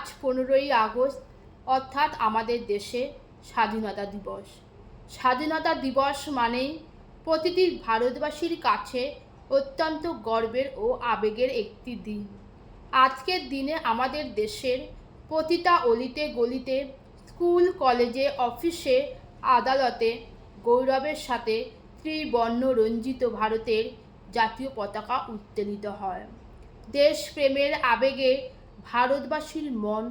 আজ পনেরোই আগস্ট, অর্থাৎ আমাদের দেশে স্বাধীনতা দিবস। স্বাধীনতা দিবস মানেই প্রতিটি ভারতবাসীর কাছে অত্যন্ত গর্বের ও আবেগের একটি দিন। আজকের দিনে আমাদের দেশের প্রতিটা অলিতে গলিতে, স্কুল, কলেজে, অফিসে, আদালতে গৌরবের সাথে ত্রিবর্ণ রঞ্জিত ভারতের জাতীয় পতাকা উত্তোলিত হয়। দেশপ্রেমের আবেগে ভারতবাসীর মন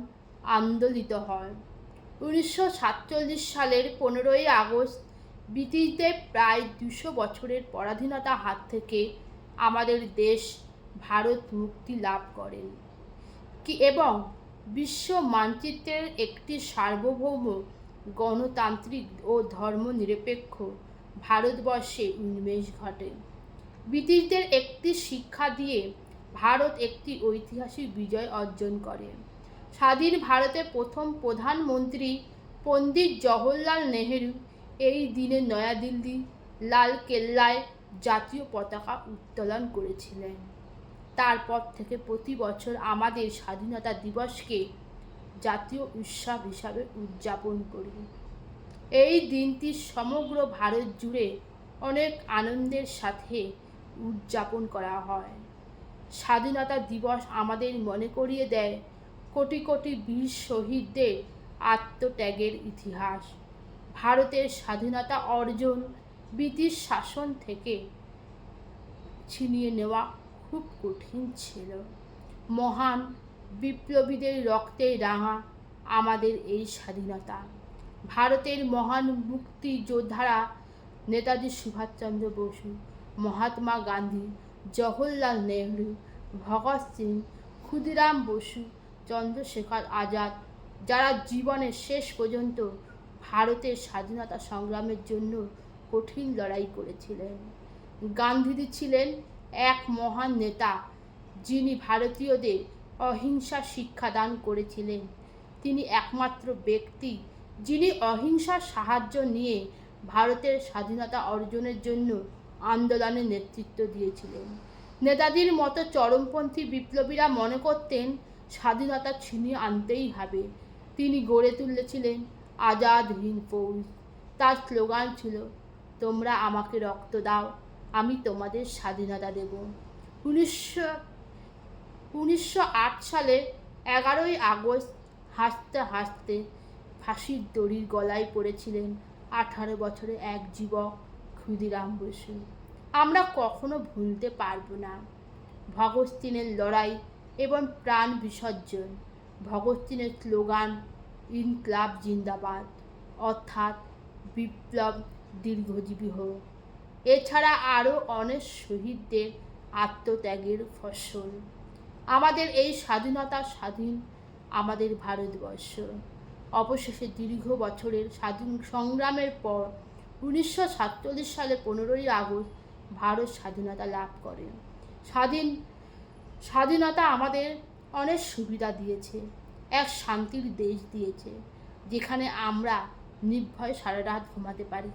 আন্দোলিত হয়। উনিশশো সাতচল্লিশ সালের পনেরোই আগস্ট ব্রিটিশদের প্রায় দুশো বছরের পরাধীনতা হাত থেকে আমাদের দেশ ভারত মুক্তি লাভ করেন। কি এবং বিশ্ব মানচিত্রের একটি সার্বভৌম, গণতান্ত্রিক ও ধর্মনিরপেক্ষ ভারতবর্ষে উন্মেষ ঘটে। ব্রিটিশদের একটি শিক্ষা দিয়ে ভারত একটি ঐতিহাসিক বিজয় অর্জন করে। স্বাধীন ভারতের প্রথম প্রধানমন্ত্রী পণ্ডিত জওহরলাল নেহেরু এই দিনে নয়াদিল্লি লাল কেল্লায় জাতীয় পতাকা উত্তোলন করেছিলেন। তারপর থেকে প্রতি বছর আমাদের স্বাধীনতা দিবসকে জাতীয় উৎসব হিসাবে উদযাপন করি। এই দিনটি সমগ্র ভারত জুড়ে অনেক আনন্দের সাথে উদযাপন করা হয়। স্বাধীনতা দিবস আমাদের মনে করিয়ে দেয় কোটি কোটি বীর শহীদদের আত্মত্যাগের ইতিহাস। ভারতের স্বাধীনতা অর্জন ব্রিটিশ শাসন থেকে ছিনিয়ে নেওয়া খুব কঠিন ছিল। মহান বিপ্লবীদের রক্তে রাঙা আমাদের এই স্বাধীনতা। ভারতের মহান মুক্তি যোদ্ধারা নেতাজি সুভাষচন্দ্র বসু, মহাত্মা গান্ধী জওহরলাল নেহরু, ভগৎ সিং, ক্ষুদিরাম বসু, চন্দ্রশেখর আজাদ, যারা জীবনের শেষ পর্যন্ত ভারতের স্বাধীনতা সংগ্রামের জন্য কঠিন লড়াই করেছিলেন। গান্ধীজি ছিলেন এক মহান নেতা, যিনি ভারতীয়দের অহিংসা শিক্ষাদান করেছিলেন। তিনি একমাত্র ব্যক্তি যিনি অহিংসার সাহায্য নিয়ে ভারতের স্বাধীনতা অর্জনের জন্য আন্দোলনের নেতৃত্ব দিয়েছিলেন। নেতাজির মতো চরমপন্থী বিপ্লবীরা মনে করতেন স্বাধীনতা ছিনিয়ে আনতেই হবে। তিনি গড়ে তুলেছিলেন আজাদ হিন্দ ফৌজ। তার স্লোগান ছিল, তোমরা আমাকে রক্ত দাও, আমি তোমাদের স্বাধীনতা দেব। উনিশশো উনিশশো আট সালে এগারোই আগস্ট হাসতে হাসতে ফাঁসির দড়ির গলায় পড়েছিলেন আঠারো বছরে এক যুবক। ক্ষুদিরাম বসু, আমরা কখনো ভুলতে পারব না। ভগৎ সিংয়ের লড়াই এবং প্রাণ বিসর্জন ভগৎ সিংয়ের স্লোগান ইনকলাব জিন্দাবাদ, অর্থাৎ বিপ্লব দীর্ঘজীবী হোক। এছাড়া আরও অনেক শহীদদের আত্মত্যাগের ফসল। আমাদের এই স্বাধীনতা স্বাধীন আমাদের ভারতবর্ষ। অবশেষে দীর্ঘ বছরের স্বাধীন সংগ্রামের পর উনিশশো সাতচল্লিশ সালে পনেরোই আগস্ট ভারত স্বাধীনতা লাভ করে। স্বাধীন, স্বাধীনতা আমাদের অনেক সুবিধা দিয়েছে, এক শান্তির দেশ দিয়েছে, যেখানে আমরা নির্ভয় সারা রাত ঘুমাতে পারি।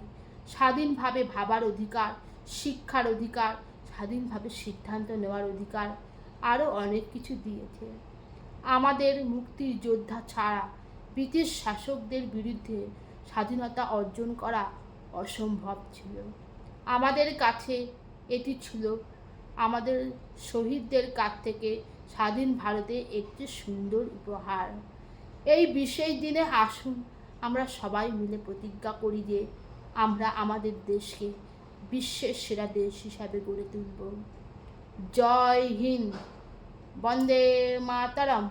স্বাধীনভাবে ভাবার অধিকার, শিক্ষার অধিকার, স্বাধীনভাবে সিদ্ধান্ত নেওয়ার অধিকার আরও অনেক কিছু দিয়েছে। আমাদের মুক্তির যোদ্ধা ছাড়া ব্রিটিশ শাসকদের বিরুদ্ধে স্বাধীনতা অর্জন করা অসম্ভব ছিল। আমাদের কাছে এটি ছিল আমাদের শহীদদের কাছ থেকে স্বাধীন ভারতে একটি সুন্দর উপহার। এই বিশেষ দিনে আসুন, আমরা সবাই মিলে প্রতিজ্ঞা করি যে আমরা আমাদের দেশকে বিশ্বের সেরা দেশ হিসাবে গড়ে তুলব। জয় হিন্দ, বন্দে মাতারাম।